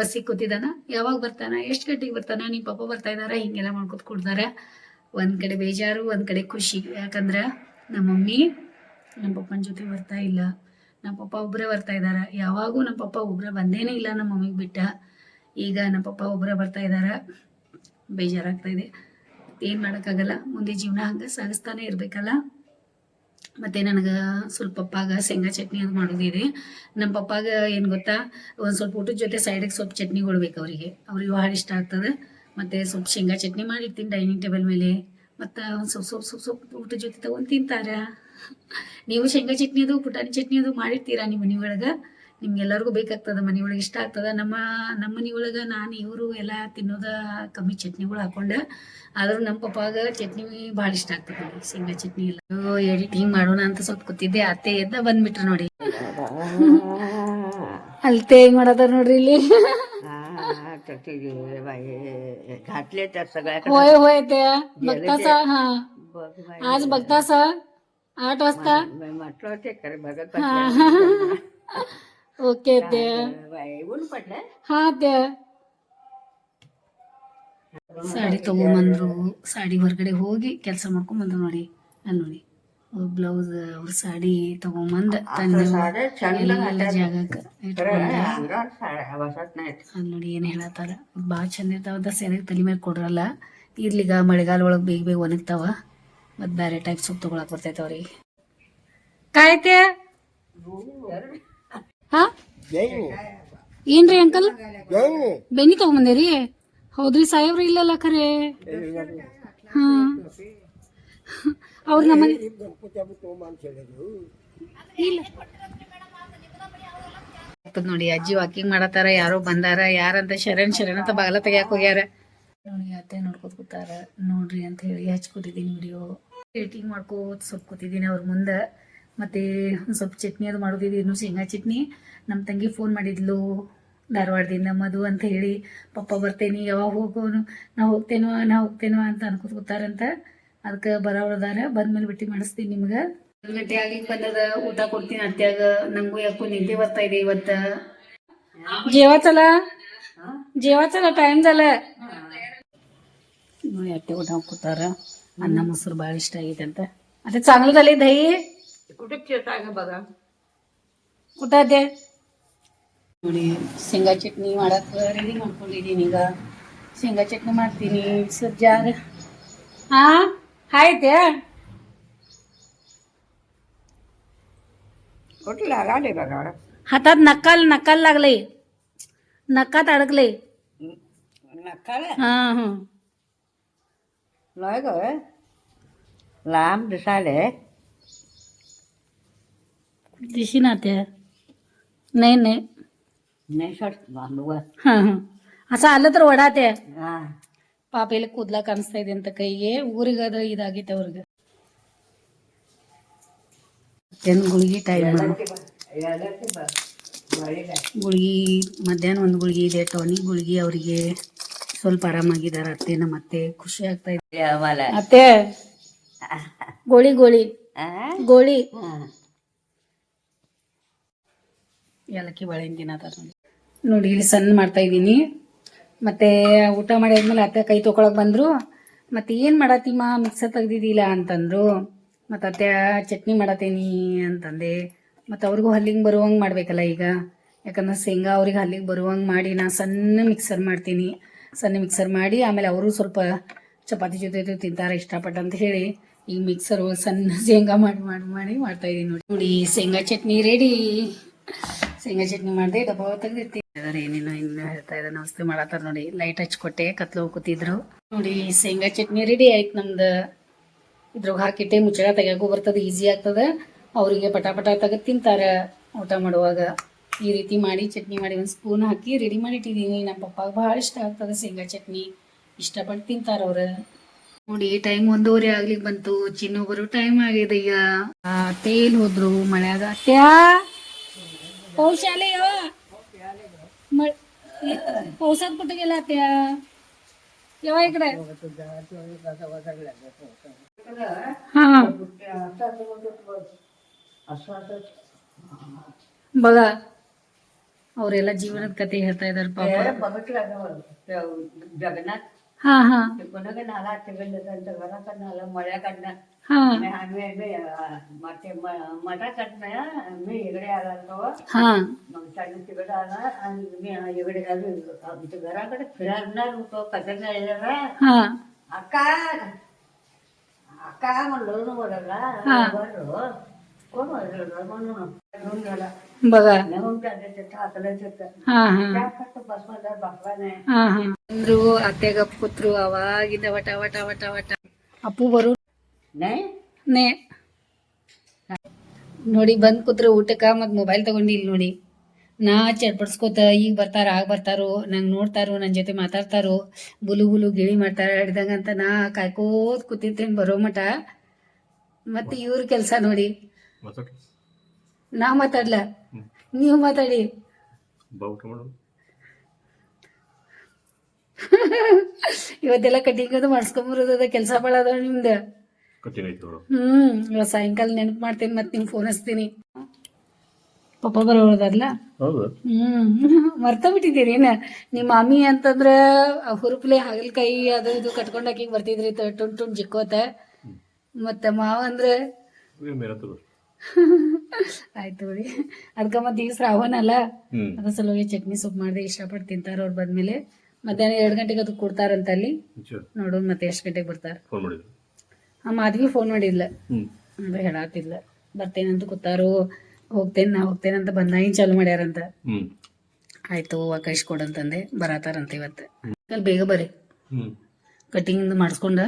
ಬಸ್ಸಿಗೆ ಕೂತಿದ್ದಾನ ಯಾವಾಗ ಬರ್ತಾನ? ಎಷ್ಟು ಗಂಟೆಗೆ ಬರ್ತಾನ? ನಿಮ್ಮ ಪಾಪ ಬರ್ತಾ ಇದಾರ? ಹಿಂಗೆಲ್ಲ ಮಾಡ್ಕೊತ ಕೊಡ್ತಾರ ಒಂದ್ ಕಡೆ ಬೇಜಾರು, ಒಂದ್ ಕಡೆ ಖುಷಿ. ಯಾಕಂದ್ರ ನಮ್ಮ ಮಮ್ಮಿ ನಮ್ಮ ಪಪ್ಪನ ಜೊತೆ ಬರ್ತಾ ಇಲ್ಲ. ನಮ್ಮ ಪಪ್ಪ ಒಬ್ಬರೇ ಬರ್ತಾ ಇದಾರ. ಯಾವಾಗೂ ನಮ್ಮ ಪಪ್ಪ ಒಬ್ಬರೇ ಬಂದೇನೇ ಇಲ್ಲ ನಮ್ಮ ಮಮ್ಮಿಗೆ ಬಿಟ್ಟ. ಈಗ ನಮ್ಮ ಪಪ್ಪ ಒಬ್ಬರೇ ಬರ್ತಾ ಇದ್ದಾರೆ ಬೇಜಾರಾಗ್ತಾ ಇದೆ. ಏನು ಮಾಡೋಕ್ಕಾಗಲ್ಲ. ಮುಂದೆ ಜೀವನ ಹಂಗೆ ಸಾಗಿಸ್ತಾನೆ ಇರಬೇಕಲ್ಲ. ಮತ್ತು ನನಗೆ ಸ್ವಲ್ಪ ಪಪ್ಪಾಗ ಶೇಂಗಾ ಚಟ್ನಿ ಅದು ಮಾಡೋದಿದೆ. ನಮ್ಮ ಪಪ್ಪಾಗ ಏನು ಗೊತ್ತಾ? ಒಂದು ಸ್ವಲ್ಪ ಊಟದ ಜೊತೆ ಸೈಡಿಗೆ ಸ್ವಲ್ಪ ಚಟ್ನಿ ಕೊಡ್ಬೇಕು ಅವರಿಗೆ. ಅವ್ರಿಗೆ ಭಾಳ ಇಷ್ಟ ಆಗ್ತದೆ. ಮತ್ತು ಸ್ವಲ್ಪ ಶೇಂಗಾ ಚಟ್ನಿ ಮಾಡಿರ್ತೀನಿ ಡೈನಿಂಗ್ ಟೇಬಲ್ ಮೇಲೆ. ಮತ್ತು ಒಂದು ಸ್ವಲ್ಪ ಸ್ವಲ್ಪ ಸ್ವಲ್ಪ ಸ್ವಲ್ಪ ಊಟದ ಜೊತೆ ತಗೊಂಡು ತಿಂತಾರ. ನೀವು ಶೇಂಗಾ ಚಟ್ನಿ ಅದು ಪುಟಾಣಿ ಚಟ್ನಿ ಅದು ಮಾಡಿರ್ತೀರಾ ನಿಮ್ಮ ಒಳಗೆ ನಿಮ್ಗೆಲ್ಲರಿಗೂ ಬೇಕಾಗ್ತದೆ ಮನೆ ಒಳಗೆ ಇಷ್ಟ ಆಗ್ತದೆ ನಮ್ಮ ನಮ್ಮ ಮನೆ ಒಳಗೆ ನಾನು ಇವರು ಎಲ್ಲ ತಿನ್ನೋದ ಕಮ್ಮಿ ಚಟ್ನಿಗಳು ಹಾಕೊಂಡು ಆದ್ರೂ ನಮ್ಮ ಪಪ್ಪಾಗ ಚಟ್ನಿ ಭಾಳ ಇಷ್ಟ ಆಗ್ತದೆ ನೋಡಿ ಶೇಂಗಾ ಚಟ್ನಿ ಎಲ್ಲ ಎಡಿಟಿಂಗ್ ಮಾಡೋಣ ಅಂತ ಸ್ವಲ್ಪ ಕೂತಿದ್ದೆ ಅತ್ತೆ ಎದ್ದ ಬಂದ್ಬಿಟ್ರು ನೋಡಿ ಅಲ್ತೆ ಹೆಂಗ್ ಮಾಡತಾರ ನೋಡ್ರಿ ಇಲ್ಲಿ हा तर ते बाई घातले त्या सगळ्या होय होय ते बघतासा हा बघ बाई आज बघतासा आठ वाजता बाई म्हटलं होते खरं बघत हा बसल्या. ओके ते ಸಾಡಿ ತಗೊಂಬಂದ್ರು ಸಾಡಿ ಹೊರಗಡೆ ಹೋಗಿ ಕೆಲಸ ಮಾಡ್ಕೊಂಡ್ ಬಂದ್ರು ನೋಡಿ ಅಲ್ಲಿ ನೋಡಿ. ಬ್ಲೌಸ್ ಅವ್ರ ಸಾಡಿ ತಗೊಂಬಂದ ತಂದೆ ಜಾಗಕ್ಕೆ ಅಲ್ಲಿ ನೋಡಿ ಏನ್ ಹೇಳತ್ತಾರ. ಭಾಳ ಚಂದ ಇರ್ತಾವ ಸೆರೆ ತಲೆ ಮೇಲೆ ಕೊಡ್ರಲ್ಲ ಇರ್ಲಿಗ ಮಳೆಗಾಲ ಒಳಗೆ ಬೇಗ ಬೇಗ ಒಣಗ್ತಾವ ಮತ್ ಬ್ಯಾರೆ ಟೈಪ್ ಸೊಪ್ಪು ತಗೊಳಕ್ ಬರ್ತೈತೆ ಅವ್ರಿಗೆ. ಹಾ? ಏನ್ರಿ ಅಂಕಲ್? ಬೆನ್ನಿ ತಗೊಂಬಂದೇರಿ? ಹೌದ್ರಿ ಸಾಹೇಬ್ರು ಇಲ್ಲಲ್ಲ ಖರೆ. ಹಾ. ಅವ್ರ ನಮಗೆ ಇಲ್ಲ. ನೋಡಿ ಅಜ್ಜಿ ವಾಕಿಂಗ್ ಮಾಡತ್ತಾರ ಯಾರೋ ಬಂದಾರ ಯಾರಂತ ಶರಣ್ ಶರಣ್ ಅಂತ ಬಾಗಲ ತೆಗಿಯಾಕ ಹೋಗ್ಯಾರ. ನೋಡಿ ಅತ್ತೆ ನೋಡ್ಕೊತ ಕೂತಾರ. ನೋಡ್ರಿ ಅಂತ ಹೇಳಿ ಹಚ್ಕೊತಿದ್ದೀನಿ ವಿಡಿಯೋ ವೇಟಿಂಗ್ ಮಾಡ್ಕೋತ ಸ್ವಲ್ಪ ಕೂತಿದ್ದೀನಿ ಅವ್ರ ಮುಂದೆ. ಮತ್ತೆ ಒಂದು ಸ್ವಲ್ಪ ಚಟ್ನಿ ಅದು ಮಾಡೋದಿದೆ ಇನ್ನು ಶೇಂಗಾ ಚಟ್ನಿ. ನಮ್ಮ ತಂಗಿ ಫೋನ್ ಮಾಡಿದ್ಲು ಧಾರವಾಡದಿಂದ ಮದು ಅಂತ ಹೇಳಿ ಪಪ್ಪ ಬರ್ತೇನೆ ಯಾವಾಗ ಹೋಗೋನು ನಾ ಹೋಗ್ತೇನೋ ನಾ ಹೋಗ್ತೇನೋ ಅಂತ ಅನ್ಕೋತಾರಂತ ಅದಕ್ಕೆ ಬರೋದಾರ ಬಂದ್ಮೇಲೆ ಬಿಟ್ಟು ಮಾಡಿಸ್ತೀನಿ ನಿಮ್ಗೆ. ಗಂಟೆ ಆಗಿ ಬಂದದ ಊಟ ಕೊಡ್ತೀನಿ ಅತ್ಯಾಗ ನಂಗೂ ಯಾಕೋ ನಿದ್ದೆ ಬರ್ತಾ ಇದೆ ಇವತ್ತ. ಜೇವಾಚಲ? ಜೇವಾಚಲ ಟೈಮ್ ಜಲ ಅತ್ತೆ ಊಟ ಹಾಕುತ್ತಾರ ಅನ್ನ ಮೊಸರು ಭಾಳ ಇಷ್ಟ ಆಗಿದೆ ಅಂತ. ಅದೇ ಚಾಂಗ್ಲದಲ್ಲಿ ದಹಿ कुठे चिरता ग बघा कुठं ಅತ್ತೆ ನೋಡಿ ಶೇಂಗಾ ಚಟ್ನಿ ಮಾಡಕ್ ರೆಡಿ ಮಾಡ್ಕೊಂಡಿದ್ದೀನಿ ಈಗ ಶೇಂಗಾ ಚಟ್ನಿ ಮಾಡ್ತೀನಿ ಸಜ್ಜಾರ ಹಾ ಆಯ್ತೆ कुठे लागाले बघा हातात नकाल नकाल लागले नकात अडकले नकाले हा हा नाही ग लांब दिसाले दिशी ना त्या नाही नाही नाही सर बांबू हा हा असं आलं तर वडा त्या हा ಪಾಪ ಎಲ್ಲ ಕೂದ್ಲ ಕಾಣಿಸ್ತಾ ಇದೆ ಅಂತ ಕೈಗೆ ಊರಿಗದ ಇದಾಗೈತೆ ಅವ್ರಿಗೆ ಏನು ಗುಳಿಗೆ ಟೈಮ್ ಎಲ್ಲಕ್ಕೆ ಬಾ ಮಳೆಗಾಲ ಗುಳಿಗೆ ಮಧ್ಯಾಹ್ನ ಒಂದು ಗುಳಿಗೆ ಇದೆ ಟಾನಿಕ್ ಗುಳಿಗೆ ಅವರಿಗೆ ಸ್ವಲ್ಪ ಆರಾಮಾಗಿದ್ದಾರೆ ಅತ್ತೆ ನಮ್ಮ ಅತ್ತೆ ಖುಷಿ ಆಗ್ತಾ ಇದೆ ಆಮೇಲೆ ಅತ್ತೆ ಗೋಳಿ ಗೋಳಿ ಗೋಳಿ ಏಲಕ್ಕಿ ಬಾಳೆಹಣ್ಣು ತಿನ್ನತ್ತಾರ ನೋಡಿ ಇಲ್ಲಿ ಸಣ್ಣ ಮಾಡ್ತಾ ಇದ್ದೀನಿ. ಮತ್ತೆ ಊಟ ಮಾಡಿ ಆದ್ಮೇಲೆ ಅತ್ತೆ ಕೈ ತೊಗೊಳಕ್ ಬಂದ್ರು. ಮತ್ತೆ ಏನು ಮಾಡತ್ತೀಮ ಮಿಕ್ಸರ್ ತೆಗ್ದಿದ್ದಿಲ್ಲ ಅಂತಂದ್ರು. ಮತ್ತೆ ಅತ್ತೆ, ಚಟ್ನಿ ಮಾಡತ್ತೇನಿ ಅಂತಂದೆ. ಮತ್ತೆ ಅವ್ರಿಗೂ ಹಲ್ಲಿಗೆ ಬರುವಂಗೆ ಮಾಡ್ಬೇಕಲ್ಲ ಈಗ. ಯಾಕಂದ್ರೆ ಶೇಂಗಾ ಅವ್ರಿಗೆ ಹಲ್ಲಿಗೆ ಬರುವಂಗೆ ಮಾಡಿ ನಾ ಸಣ್ಣ ಮಿಕ್ಸರ್ ಮಾಡ್ತೀನಿ. ಸಣ್ಣ ಮಿಕ್ಸರ್ ಮಾಡಿ ಆಮೇಲೆ ಅವರು ಸ್ವಲ್ಪ ಚಪಾತಿ ಜೊತೆ ಜೊತೆ ತಿಂತಾರೆ ಇಷ್ಟಪಟ್ಟು ಅಂತ ಹೇಳಿ. ಈ ಮಿಕ್ಸರ್ ಸಣ್ಣ ಶೇಂಗಾ ಮಾಡಿ ಮಾಡಿ ಮಾಡಿ ಮಾಡ್ತಾ ಇದೀನಿ ನೋಡಿ. ನೋಡಿ, ಶೇಂಗಾ ಚಟ್ನಿ ರೆಡಿ ಶೇಂಗಾ ಚಟ್ನಿ ಮಾಡಿದೆ ಡಬ್ಬ ತೆಗೆದಿರ್ತೀನಿ ಅದಾರ ಏನೇನೋ ಇನ್ನು ಹೇಳ್ತಾ ಇದ್ದಾರೆ ನಮಸ್ತೆ ಮಾಡತ್ತಾರ ನೋಡಿ. ಲೈಟ್ ಹಚ್ಕೊಟ್ಟೆ, ಕತ್ಲು ಕೂತಿದ್ರು. ನೋಡಿ ಶೇಂಗಾ ಚಟ್ನಿ ರೆಡಿ ಆಯ್ತು ನಮ್ದು. ಇದ್ರಾಗ ಹಾಕಿಟ್ಟೆ, ಮುಚ್ಚಳ ತೆಗಿಯಾಕೂ ಬರ್ತದೆ ಈಸಿ ಆಗ್ತದೆ. ಅವರಿಗೆ ಪಟ ಪಟ ತೆಗೆದು ತಿಂತಾರೆ. ಊಟ ಮಾಡುವಾಗ ಈ ರೀತಿ ಮಾಡಿ, ಚಟ್ನಿ ಮಾಡಿ ಒಂದು ಸ್ಪೂನ್ ಹಾಕಿ ರೆಡಿ ಮಾಡಿ ಇಟ್ಟಿದ್ದೀನಿ ನಮ್ಮ ಪಪ್ಪಾಗ ಭಾಳ ಇಷ್ಟ ಆಗ್ತದೆ ಶೇಂಗಾ ಚಟ್ನಿ. ಇಷ್ಟಪಟ್ಟು ತಿಂತಾರೆ ಅವ್ರು. ನೋಡಿ ಟೈಮ್ ಒಂದೂವರೆ ಆಗ್ಲಿಕ್ಕೆ ಬಂತು. ಚಿನ್ನು ಬರೋ ಟೈಮ್ ಆಗಿದೆ ಈಗ ತೇಲ್ ಹೋದ್ರು, ಮಳೆಯಾಗ. ಅತ್ಯಾ पाऊस आले हो. पावसात कुठे गेला त्या? केव्हा इकडे? बघा. औरेला जीवनात कधी घेता येतात पापा बघितलं जगन्नाथ. हा हा. कोणाकडे नाला तिकडे घराकडनं आला मळ्याकडनं. ಹಾ आणि आम्ही आम्ही, अं, मटे म- मठाकडनं मी इकडे आला तो ಹಾ मग त्यांनी तिकडे आला आणि मी इकडे आलो आमच्या घराकडे फिरणार होतो कशाला यायला ಹಾ अक्का अक्का म्हणलो ना वडाला हा. बरं कोण वडलं म्हणून घेऊन गेला बघा नेऊन त्याच्या तिथं हाकलं तिथं ಹಾ ಹಾ त्या फक्त बसमध्ये बसला नाही ಹಾ ಹಾ ಅಂದ್ರು ಅತ್ತೆಗ ಕೂತ್ರು ಅವಾಗಿಂದ ವಟ ವಟ ವಟ ವಟ ಅಪ್ಪು ಬರು नाही ನೇ? ನೋಡಿ ಬಂದ್ ಕೂತ್ರ ಊಟಕ್ಕ ಮತ್ ಮೊಬೈಲ್ ತಗೊಂಡಿಲ್ ನೋಡಿ. ನಾ ಚಡ್ಪಡ್ಸ್ಕೋತ ಈಗ ಬರ್ತಾರ ಆಗ ಬರ್ತಾರೋ ನಂಗೆ ನೋಡ್ತಾರೋ ನನ್ನ ಜೊತೆ ಮಾತಾಡ್ತಾರೋ ಬುಲು ಬುಲು ಗಿಳಿ ಮಾಡ್ತಾರ ಹಿಡ್ದಂಗಂತ ನಾ ಕಾಯ್ಕೋತ್ ಕೂತಿರ್ತೇನೆ ಬರೋ ಮಠ. ಮತ್ತೆ ಇವ್ರ ಕೆಲಸ ನೋಡಿ. ನಾ ಮಾತಾಡ್ಲ? ನೀವು ಮಾತಾಡಿ. ಇವತ್ತೆಲ್ಲ ಕಟಿಂಗ್ ಅದು ಮಾಡಿಸ್ಕೊಂಬರೋದ ಕೆಲಸ ಭಾಳ ಅದಾವ ನಿಮ್ದು. ಹ್ಮ್ ಇವತ್ತು ಸಾಯಂಕಾಲ ನೆನಪು ಮಾಡ್ತೀನಿ ಮತ್ತೆ ನಿಮ್ಗೆ ಫೋನ್ ಹಚ್ತೀನಿ. ಪಪ್ಪ ಬರೋದಲ್ಲ ಹ್ಮ್ ಮರ್ತ ಬಿಟ್ಟಿದ್ದೀರಿ ಏನ? ನಿಮ್ಮ ಮಾಮಿ ಅಂತಂದ್ರ ಹುರುಪ್ಲೆ ಹಾಗಲಕಾಯಿ ಅದು ಇದು ಕಟ್ಕೊಂಡ್ ಹಾಕಿ ಬರ್ತಿದ್ರಿ ಟುಣ್ ಟುಣ್ ಜಿಕ್ಕೋತ ಮತ್ತೆ ಮಾವ ಅಂದ್ರೆ? ಆಯ್ತು ರೀ ಅದಕ್ಕೆ ಮತ್ತೆ ಈಗ ಶ್ರಾವಣ ಅಲ್ಲ? ಅದ್ರ ಸಲುವಾಗಿ ಚಟ್ನಿ ಸೊಪ್ಪು ಮಾಡಿದೆ ಇಷ್ಟಪಟ್ಟು ತಿಂತಾರ ಅವ್ರು ಬಂದ್ಮೇಲೆ. ಮಧ್ಯಾಹ್ನ ಎರಡು ಗಂಟೆಗೆ ಅದು ಕೊಡ್ತಾರಂತ ಅಲ್ಲಿ ನೋಡೋಣ ಮತ್ತೆ ಎಷ್ಟು ಗಂಟೆಗೆ ಬರ್ತಾರ. ಆ ಮಾಧವಿ ಫೋನ್ ಮಾಡಿದ್ಲ. ಅಂದ್ರೆ ಹೇಳಾತಿದ್ಲ. ಬರ್ತೇನಂತ ಕೂತಾರು ಹೋಗ್ತೇನೆ ನಾ ಹೋಗ್ತೇನೆ ಅಂತ ಬಂದಾಗಿನ ಚಾಲು ಮಾಡ್ಯಾರಂತ. ಆಯ್ತು ಅವಕಾಶ ಕೊಡಂತಂದೆ ಬರತಾರಂತ ಇವತ್ತು. ಬೇಗ ಬರ್ರಿ. ಕಟಿಂಗ್ ಮಾಡಿಸ್ಕೊಂಡ.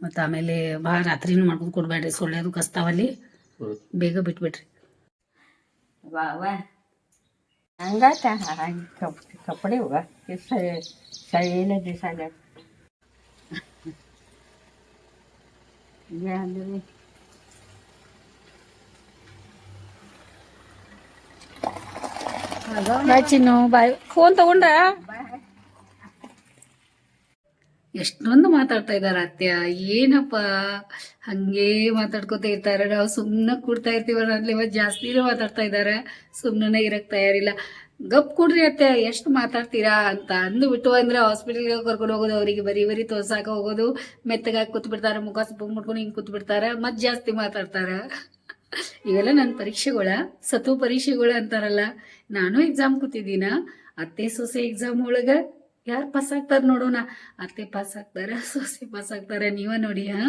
ಮತ್ತೆ ಆಮೇಲೆ ಭಾಳ ರಾತ್ರಿನೂ ಮಾಡ್ಕೊಂಡು ಕೊಡಬೇಡ್ರಿ. ಸೊಳ್ಳೆದು ಕಸ್ತಾವಲ್ಲಿ ಬೇಗ ಬಿಟ್ಬಿಡ್ರಿ ಹಂಗಾತ ಕಪ್ಪಡಿ ಹೋಗ? ಸೈಲೇಜ್ ದಿವಸ ಬಾಯ್ ಚಿನ್ನು ಬಾಯ್ ಫೋನ್ ತಗೊಂಡ? ಎಷ್ಟೊಂದು ಮಾತಾಡ್ತಾ ಇದಾರ ಅತ್ಯ ಏನಪ್ಪ? ಹಂಗೆ ಮಾತಾಡ್ಕೊತ ಇರ್ತಾರೆ. ನಾವು ಸುಮ್ಮನೆ ಕೂಡ್ತಾ ಇರ್ತೀವಲ್ಲ ಅಲ್ಲಿವ ಜಾಸ್ತಿನೇ ಮಾತಾಡ್ತಾ ಇದ್ದಾರೆ. ಸುಮ್ಮನೆ ಇರಕ್ ತಯಾರಿಲ್ಲ. ಗಪ್ ಕೊಡ್ರಿ ಅತ್ತೆ, ಎಷ್ಟು ಮಾತಾಡ್ತೀರಾ ಅಂತ ಅಂದು ಬಿಟ್ಟು ಅಂದ್ರೆ ಹಾಸ್ಪಿಟಲ್ಗೆ ಕರ್ಕೊಂಡು ಹೋಗೋದು, ಅವರಿಗೆ ಬರೀ ಬರಿ ತೋರ್ಸಾಕ ಹೋಗೋದು, ಮೆತ್ತಗಾಗಿ ಕೂತ್ ಬಿಡ್ತಾರೆ ಮುಖ ಸೊಪ್ಪು ಮುಟ್ಕೊಂಡು ಹಿಂಗೆ ಕೂತ್ ಬಿಡ್ತಾರೆ ಮತ್ತೆ ಜಾಸ್ತಿ ಮಾತಾಡ್ತಾರೆ. ಇವೆಲ್ಲ ನನ್ನ ಪರೀಕ್ಷೆಗಳ, ಸತು ಪರೀಕ್ಷೆಗಳು ಅಂತಾರಲ್ಲ. ನಾನು ಎಕ್ಸಾಮ್ ಕೂತಿದ್ದೀನ, ಅತ್ತೆ ಸೊಸೆ ಎಕ್ಸಾಮ್ ಒಳಗ ಯಾರು ಪಾಸ್ ಆಗ್ತಾರ ನೋಡೋಣ. ಅತ್ತೆ ಪಾಸ್ ಆಗ್ತಾರ, ಸೊಸೆ ಪಾಸ್ ಆಗ್ತಾರ, ನೀವ ನೋಡಿ, ಹಾ?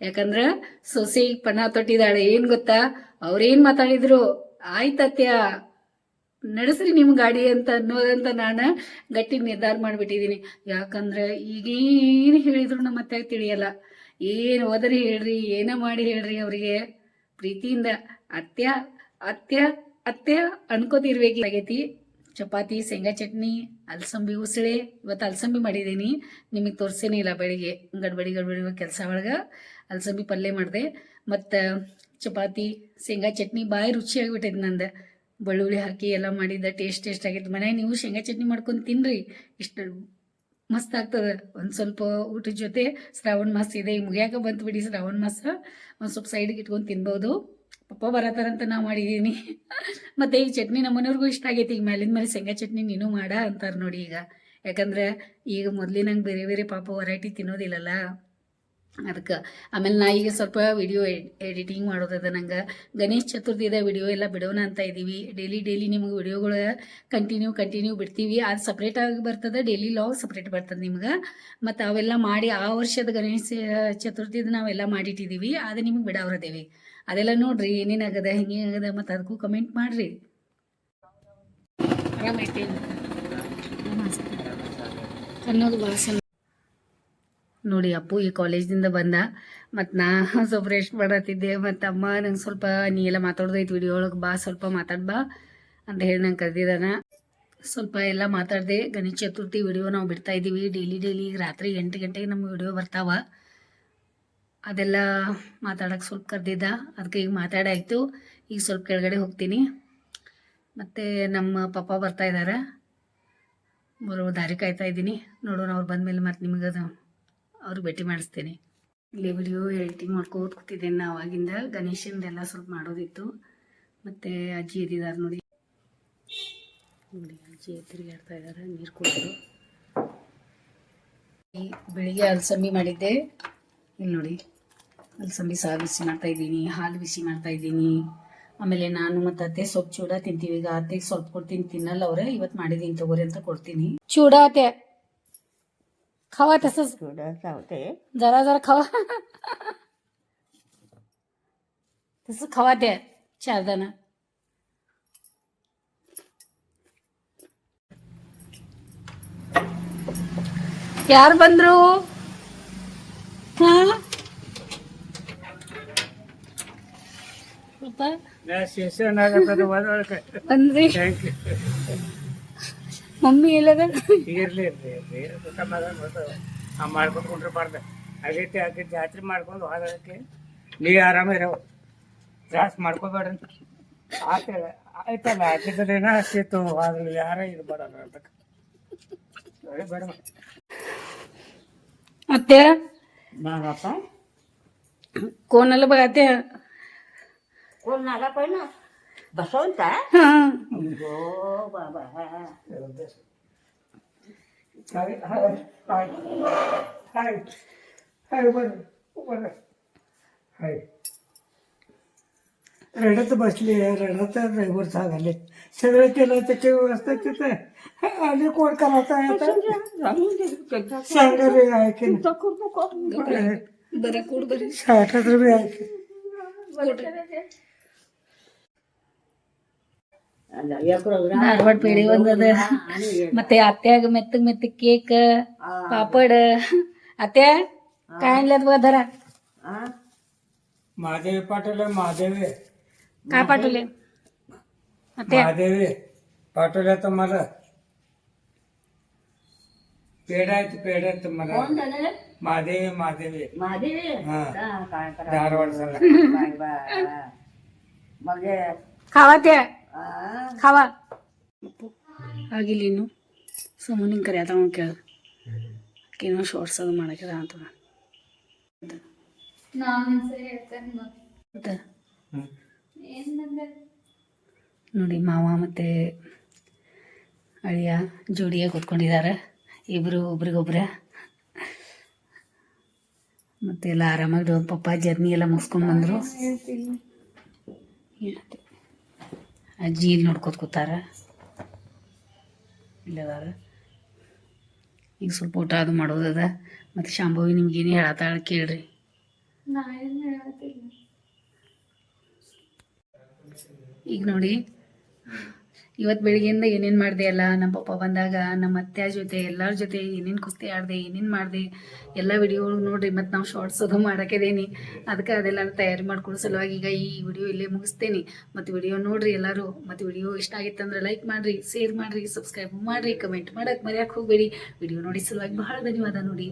ಯಾಕಂದ್ರ ಸೊಸೆ ಪಣ ತೊಟ್ಟಿದಾಳೆ, ಏನ್ ಗೊತ್ತಾ? ಅವ್ರೇನ್ ಮಾತಾಡಿದ್ರು? ಆಯ್ತತ್ಯ ನಡೆಸ್ರಿ ನಿಮ್ ಗಾಡಿ ಅಂತ ಅನ್ನೋದಂತ ನಾನು ಗಟ್ಟಿ ನಿರ್ಧಾರ ಮಾಡಿಬಿಟ್ಟಿದ್ದೀನಿ ಯಾಕಂದ್ರೆ ಈಗೇನು ಹೇಳಿದ್ರು ನಮ್ಮ ಅತ್ತೆ ತಿಳಿಯಲ್ಲ. ಏನು ಓದರಿ ಹೇಳ್ರಿ, ಏನ ಮಾಡಿ ಹೇಳ್ರಿ ಅವರಿಗೆ? ಪ್ರೀತಿಯಿಂದ ಅತ್ಯ ಅತ್ಯ ಅತ್ಯ ಅನ್ಕೋತಿರ್ಬೇಕಾಗೈತಿ ಚಪಾತಿ, ಶೇಂಗಾ ಚಟ್ನಿ, ಅಲಸಂಬಿ ಉಸಳೆ. ಇವತ್ತು ಅಲಸಂಬಿ ಮಾಡಿದ್ದೀನಿ ನಿಮಗೆ ತೋರಿಸೇನೇ ಇಲ್ಲ ಬೆಳಿಗ್ಗೆ. ಗಡ್ಬಡಿ ಗಡ್ಬಡಿ ಕೆಲಸ ಒಳಗೆ ಅಲಸಂಬಿ ಪಲ್ಯ ಮಾಡಿದೆ. ಮತ್ತು ಚಪಾತಿ, ಶೇಂಗಾ ಚಟ್ನಿ ಬಾಯಿ ರುಚಿಯಾಗಿಬಿಟ್ಟೈತೆ ನಂದು. ಬೆಳ್ಳುಳ್ಳಿ ಹಾಕಿ ಎಲ್ಲ ಮಾಡಿದ್ದ ಟೇಸ್ಟ್ ಟೇಸ್ಟ್ ಆಗಿತ್ತು. ಮನೆ ನೀವು ಶೇಂಗಾ ಚಟ್ನಿ ಮಾಡ್ಕೊಂಡು ತಿನ್ನಿರಿ ಇಷ್ಟು ಮಸ್ತ್ ಆಗ್ತದೆ. ಒಂದು ಸ್ವಲ್ಪ ಊಟದ ಜೊತೆ ಶ್ರಾವಣ ಮಾಸ ಇದೆ. ಈಗ ಮುಗಿಯಾಕ ಬಂತು ಬಿಡಿ ಶ್ರಾವಣ ಮಾಸ. ಒಂದು ಸ್ವಲ್ಪ ಸೈಡಿಗೆ ಇಟ್ಕೊಂಡು ತಿನ್ಬೋದು. ಪಪ್ಪ ಬರತ್ತಾರಂತ ನಾವು ಮಾಡಿದ್ದೀನಿ ಮತ್ತು ಈ ಚಟ್ನಿ ನಮ್ಮ ಮನೆಯವ್ರಿಗೂ ಇಷ್ಟ ಆಗೈತಿ. ಈಗ ಮೇಲಿನ ಮೇಲೆ ಶೇಂಗಾ ಚಟ್ನಿ ನೀನು ಮಾಡ ಅಂತಾರೆ ನೋಡಿ ಈಗ. ಯಾಕಂದ್ರೆ ಈಗ ಮೊದಲಿನಂಗೆ ಬೇರೆ ಬೇರೆ ಪಾಪ ವೆರೈಟಿ ತಿನ್ನೋದಿಲ್ಲಲ್ಲ. ಅದಕ್ಕೆ. ಆಮೇಲೆ ನಾ ಈಗ ಸ್ವಲ್ಪ ವಿಡಿಯೋ ಎಡಿಟಿಂಗ್ ಮಾಡೋದದ ನಂಗೆ. ಗಣೇಶ ಚತುರ್ಥಿದ ವಿಡಿಯೋ ಎಲ್ಲ ಬಿಡೋಣ ಅಂತ ಇದ್ದೀವಿ. ಡೈಲಿ ಡೈಲಿ ನಿಮ್ಗೆ ವಿಡಿಯೋಗಳು ಕಂಟಿನ್ಯೂ ಕಂಟಿನ್ಯೂ ಬಿಡ್ತೀವಿ. ಅದು ಸಪ್ರೇಟಾಗಿ ಬರ್ತದೆ ಡೈಲಿ ಲಾಗ್ ಸಪ್ರೇಟ್ ಬರ್ತದೆ ನಿಮ್ಗೆ. ಮತ್ತು ಅವೆಲ್ಲ ಮಾಡಿ ಆ ವರ್ಷದ ಗಣೇಶ ಚತುರ್ಥಿದ ನಾವೆಲ್ಲ ಮಾಡಿಟ್ಟಿದ್ದೀವಿ ಅದು ನಿಮ್ಗೆ ಬಿಡಾವ್ರದೇವಿ ಅದೆಲ್ಲ ನೋಡ್ರಿ ಏನೇನಾಗದ ಹೆಂಗೇನಾಗದ ಮತ್ತು ಅದಕ್ಕೂ ಕಮೆಂಟ್ ಮಾಡಿರಿ. ಆರಾಮೈತಿ ಅನ್ನೋದು ಭಾಳ ನೋಡಿ ಅಪ್ಪು, ಈ ಕಾಲೇಜ್ದಿಂದ ಬಂದ. ಮತ್ತು ನಾ ಸ್ವಲ್ಪ ರೆಸ್ಟ್ ಮಾಡತ್ತಿದ್ದೆ ಮತ್ತು ಅಮ್ಮ ನಂಗೆ ಸ್ವಲ್ಪ ನೀ ಎಲ್ಲ ಮಾತಾಡ್ದೈತಿ ವಿಡಿಯೋ ಒಳಗೆ ಬಾ, ಸ್ವಲ್ಪ ಮಾತಾಡ್ ಬಾ ಅಂತ ಹೇಳಿ ನಂಗೆ ಕರೆದಿದ್ದಾನ ಸ್ವಲ್ಪ ಎಲ್ಲ ಮಾತಾಡಿದೆ. ಗಣೇಶ ಚತುರ್ಥಿ ವಿಡಿಯೋ ನಾವು ಬಿಡ್ತಾ ಇದ್ದೀವಿ. ಡೈಲಿ ಡೈಲಿ ರಾತ್ರಿ ಎಂಟು ಗಂಟೆಗೆ ನಮ್ಗೆ ವಿಡಿಯೋ ಬರ್ತಾವ. ಅದೆಲ್ಲ ಮಾತಾಡೋಕೆ ಸ್ವಲ್ಪ ಕರೆದಿದ್ದ. ಅದಕ್ಕೆ ಈಗ ಮಾತಾಡಾಯಿತು. ಈಗ ಸ್ವಲ್ಪ ಕೆಳಗಡೆ ಹೋಗ್ತೀನಿ. ಮತ್ತು ನಮ್ಮ ಪಪ್ಪ ಬರ್ತಾ ಇದ್ದಾರೆ ಬರೋ ದಾರಿ ಕಾಯ್ತಾ ಇದ್ದೀನಿ. ನೋಡೋಣ ಅವ್ರು ಬಂದಮೇಲೆ ಮತ್ತೆ ನಿಮಗೆ ಅವ್ರಿಗೆ ಭೇಟಿ ಮಾಡಿಸ್ತೀನಿ. ಇಲ್ಲಿ ವಿಡಿಯೋ ಎಡಿಟಿಂಗ್ ಮಾಡ್ಕೋತ ಕೂತಿದ್ದೇನೆ ನಾ ಅವಾಗಿಂದ ಗಣೇಶನದೆಲ್ಲ ಸ್ವಲ್ಪ ಮಾಡೋದಿತ್ತು. ಮತ್ತು ಅಜ್ಜಿ ಎದ್ದಿದ್ದಾರೆ ನೋಡಿ. ನೋಡಿ, ಅಜ್ಜಿ ತಿರುಗಾಡ್ತಾ ಇದ್ದಾರೆ, ನೀರು ಕುಡಿದು. ಬೆಳಿಗ್ಗೆ ಅಲಸಂಬಿ ಮಾಡಿದ್ದೆ. ಇಲ್ಲಿ ನೋಡಿ ಅಲಸಂಬಿ ಸಾರು ಬಿಸಿ ಮಾಡ್ತಾ ಇದ್ದೀನಿ, ಹಾಲು ಬಿಸಿ ಮಾಡ್ತಾ ಇದ್ದೀನಿ. ಆಮೇಲೆ ನಾನು ಮತ್ತು ಅತ್ತೆ ಸ್ವಲ್ಪ ಚೂಡ ತಿಂತೀವಿ. ಈಗ ಅತ್ತೆಗೆ ಸ್ವಲ್ಪ ಕೊಡ್ತೀನಿ, ತಿನ್ನಲ್ಲ ಅವರೇ. ಇವತ್ತು ಮಾಡಿದ್ದೀನಿ ತಗೋರಿ ಅಂತ ಕೊಡ್ತೀನಿ. ಚೂಡ ಅತ್ತೆ. खावा तसंच थोडं चावते जरा जरा खावा. तसं खावा त्या चार जण यार बंदरू. हा? बंदरी. थँक्यू ಮಮ್ಮಿ ಇಲ್ಲದ ಇರಲಿ ಇರಲಿ ಇರಲಿ ಊಟ ಮಾಡ್ಕೊಂಡು ಆ ಮಾಡ್ಕೊಂಡು ಕುಂಡ್ರಬಾರ್ದು ಅದೇ ಹಾಕಿ ಜಾತ್ರೆ ಮಾಡ್ಕೊಂಡು ಹೋಗೋದಕ್ಕೆ ನೀ ಆರಾಮ ಇರೋ ತ್ರಾಸ ಮಾಡ್ಕೋಬೇಡ್ರಿ ಆತ ಆಯ್ತಲ್ಲ ಹಾಕಿದ್ರೇನ ಆಗ್ತಿತ್ತು ಆದ್ರೆ ಯಾರ ಇರಬೇಡ ಅಂತ ಬೇಡ ಅತ್ತೆ ಬಾರಪ್ಪ ಕೋನಲ್ಲ ಬಗತ್ತೆ ಕೋನ್ ನಾಗಪ್ಪ बसवता हो. बाबा. हाय हाय हाय हाय बरं बरं. हाय. रडत बसले रडत ड्रायव्हर सांगाले सगळं केलं त्याची व्यवस्था तिथे. आणि कोण करायचं आता? रे आहे की बरं कोण साठ हजार रुपये आहे ಧಾರವಾಡ ಪೇಡಿ ಒಂದದ ಮತ್ತೆ ಅತ್ಯಾಗ ಮೆತ್ತಗ್ ಮೆತ್ತಗ್ ಕೇಕ್ ಪಾಪಡ್ ಅತ್ಯ काय आणल्यात बघा धरा महादेवी पाठवले महादेवी काय पाठवले अत्या महादेवी पाठवल्या तुम्हाला पेढ आहेत पेढ आहेत तुम्हाला कोण झालं महादेवी महादेवी महादेवी हा. का, काय करा धारवाडचा बाय बाय मग खावा त्या ಆ, खावा ಆಗಿಲ್ಲ ಇನ್ನು ಸುಮ್ಮನೆ ಹಿಂಗೆ ಕರಿಯಾತ ಕೇಳ ಏನೋ ಶಾರ್ಟ್ಸ್ ಅದು ಮಾಡಕ್ಕೆ ಅಂತ ನೋಡಿ. ಮಾವ ಮತ್ತು ಅಳಿಯ ಜೋಡಿಯಾಗಿ ಕೂತ್ಕೊಂಡಿದ್ದಾರೆ. ಇಬ್ಬರು ಒಬ್ರಿಗೊಬ್ರ. ಮತ್ತೆ ಎಲ್ಲ ಆರಾಮಾಗಿ ಪಪ್ಪ ಜರ್ನಿ ಎಲ್ಲ ಮುಗಿಸ್ಕೊಂಡ್ಬಂದರು ಅಜ್ಜಿ ಇಲ್ಲಿ ನೋಡ್ಕೊತ ಕೂತಾರ. ಇಲ್ಲದಾರ ಈಗ ಸ್ವಲ್ಪ ಊಟ ಅದು ಮಾಡೋದದ ಮತ್ತು ಶಾಂಭವಿ ನಿಮ್ಗೆ ಏನು ಹೇಳತ್ತಾಳ ಕೇಳ್ರಿ. ಈಗ ನೋಡಿ ಇವತ್ತು ಬೆಳಿಗ್ಗೆಯಿಂದ ಏನೇನು ಮಾಡಿದೆ ಅಲ್ಲ ನಮ್ಮ ಪಪ್ಪ ಬಂದಾಗ ನಮ್ಮ ಅತ್ತೆ ಜೊತೆ, ಎಲ್ಲರ ಜೊತೆ ಏನೇನು ಕುಸ್ತಿ ಆಡ್ದೆ, ಏನೇನು ಮಾಡಿದೆ, ಎಲ್ಲ ವಿಡಿಯೋ ನೋಡ್ರಿ, ಮತ್ತು ನಾವು ಶಾರ್ಟ್ಸ್ ಅದು ಮಾಡಕ್ಕೇನಿ ಅದಕ್ಕೆ ಅದೆಲ್ಲ ತಯಾರಿ ಮಾಡ್ಕೊಳ್ಳೋ ಸಲುವಾಗಿ ಈಗ ಈ ವಿಡಿಯೋ ಇಲ್ಲೇ ಮುಗಿಸ್ತೇನೆ. ಮತ್ತು ವಿಡಿಯೋ ನೋಡ್ರಿ ಎಲ್ಲರೂ, ಮತ್ತು ವಿಡಿಯೋ ಇಷ್ಟ ಆಗಿತ್ತಂದ್ರೆ ಲೈಕ್ ಮಾಡಿರಿ, ಶೇರ್ ಮಾಡಿರಿ, ಸಬ್ಸ್ಕ್ರೈಬ್ ಮಾಡಿರಿ, ಕಮೆಂಟ್ ಮಾಡಕ್ಕೆ ಮರ್ಯಾಕ್ ಹೋಗಬೇಡಿ. ವಿಡಿಯೋ ನೋಡಿ ಸಲುವಾಗಿ ಬಹಳ ಧನ್ಯವಾದ ನೋಡಿ.